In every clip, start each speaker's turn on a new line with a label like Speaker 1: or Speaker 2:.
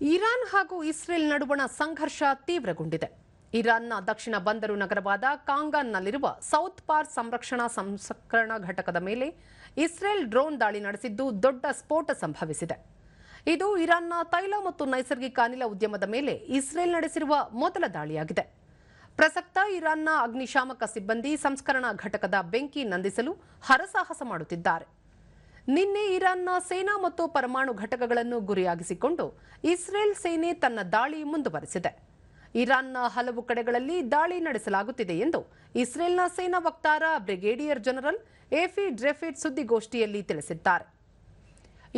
Speaker 1: Iran ಹಾಗೂ Israel ನಡುವಣ ಸಂಘರ್ಷ ತೀವ್ರಗೊಂಡಿದೆ. ಇರಾನ್ನ ದಕ್ಷಿಣ ಬಂದರು ನಗರವಾದ ಕಾಂಗಾನ್ನಲ್ಲಿರುವ ಸೌತ್ ಪಾರ್ ಸಂರಕ್ಷಣಾ ಸಂಸ್ಕರಣಾ ಘಟಕದ ಮೇಲೆ ಇಸ್ರೇಲ್ ಡ್ರೋನ್ ದಾಳಿ ನಡೆಸಿದ್ದು ದೊಡ್ಡ ಸ್ಫೋಟ ಸಂಭವಿಸಿದೆ. ಇದು ಇರಾನ್ನ ತೈಲ ಮತ್ತು ನೈಸರ್ಗಿಕ ಅನಿಲ ಉದ್ಯಮದ ಮೇಲೆ ಇಸ್ರೇಲ್ ನಡೆಸಿರುವ ಮೊದಲ ದಾಳಿಯಾಗಿದೆ. ಪ್ರಸಕ್ತ ಇರಾನ್ನ ಅಗ್ನಿಶಾಮಕ ಸಿಬ್ಬಂದಿ ಸಂಸ್ಕರಣಾ ಘಟಕದ ಬೆಂಕಿ ನಂದಿಸಲು ಹರಸಾಹಸ ಮಾಡುತ್ತಿದ್ದಾರೆ. ನಿನ್ನೆ ಇರಾನ್ನ ಸೇನಾ ಮತ್ತು ಪರಮಾಣು ಘಟಕಗಳನ್ನು ಗುರಿಯಾಗಿಸಿಕೊಂಡು ಇಸ್ರೇಲ್ ಸೇನೆ ತನ್ನ ದಾಳಿ ಮುಂದುವರೆಸಿದೆ. ಇರಾನ್ನ ಹಲವು ಕಡೆಗಳಲ್ಲಿ ದಾಳಿ ನಡೆಸಲಾಗುತ್ತಿದೆ ಎಂದು ಇಸ್ರೇಲ್ನ ಸೇನಾ ವಕ್ತಾರ ಬ್ರಿಗೇಡಿಯರ್ ಜನರಲ್ ಎಫಿ ಡ್ರೆಫಿಡ್ ಸುದ್ದಿಗೋಷ್ಠಿಯಲ್ಲಿ ತಿಳಿಸಿದ್ದಾರೆ.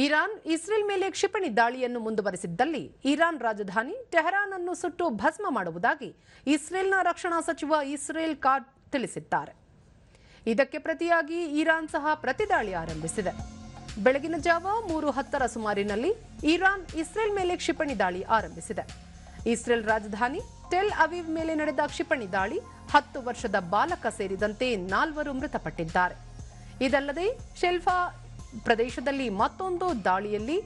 Speaker 1: ಇರಾನ್ ಇಸ್ರೇಲ್ ಮೇಲೆ ಕ್ಷಿಪಣಿ ದಾಳಿಯನ್ನು ಮುಂದುವರೆಸಿದ್ದಲ್ಲಿ ಇರಾನ್ ರಾಜಧಾನಿ ಟೆಹರಾನ್ ಅನ್ನು ಸುಟ್ಟು ಭಸ್ಮ ಮಾಡುವುದಾಗಿ ಇಸ್ರೇಲ್ನ ರಕ್ಷಣಾ ಸಚಿವ ಇಸ್ರೇಲ್ ಕಾರ್ಡ್ ತಿಳಿಸಿದ್ದಾರೆ. ಇದಕ್ಕೆ ಪ್ರತಿಯಾಗಿ ಇರಾನ್ ಸಹ ಪ್ರತಿದಾಳಿ ಆರಂಭಿಸಿದೆ. ಬೆಳಗಿನ ಜಾವ ಮೂರು ಹತ್ತರ ಸುಮಾರಿನಲ್ಲಿ ಇರಾನ್ ಇಸ್ರೇಲ್ ಮೇಲೆ ಕ್ಷಿಪಣಿ ದಾಳಿ ಆರಂಭಿಸಿದೆ. ಇಸ್ರೇಲ್ ರಾಜಧಾನಿ ಟೆಲ್ ಅವೀವ್ ಮೇಲೆ ನಡೆದ ಕ್ಷಿಪಣಿ ದಾಳಿ ಹತ್ತು ವರ್ಷದ ಬಾಲಕ ಸೇರಿದಂತೆ ನಾಲ್ವರು ಮೃತಪಟ್ಟಿದ್ದಾರೆ. ಇದಲ್ಲದೆ ಶೆಲ್ಫಾ ಪ್ರದೇಶದಲ್ಲಿ ಮತ್ತೊಂದು ದಾಳಿಯಲ್ಲಿ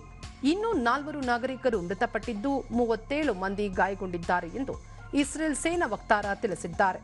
Speaker 1: ಇನ್ನೂ ನಾಲ್ವರು ನಾಗರಿಕರು ಮೃತಪಟ್ಟಿದ್ದು ಮೂವತ್ತೇಳು ಮಂದಿ ಗಾಯಗೊಂಡಿದ್ದಾರೆ ಎಂದು ಇಸ್ರೇಲ್ ಸೇನಾ ವಕ್ತಾರ ತಿಳಿಸಿದ್ದಾರೆ.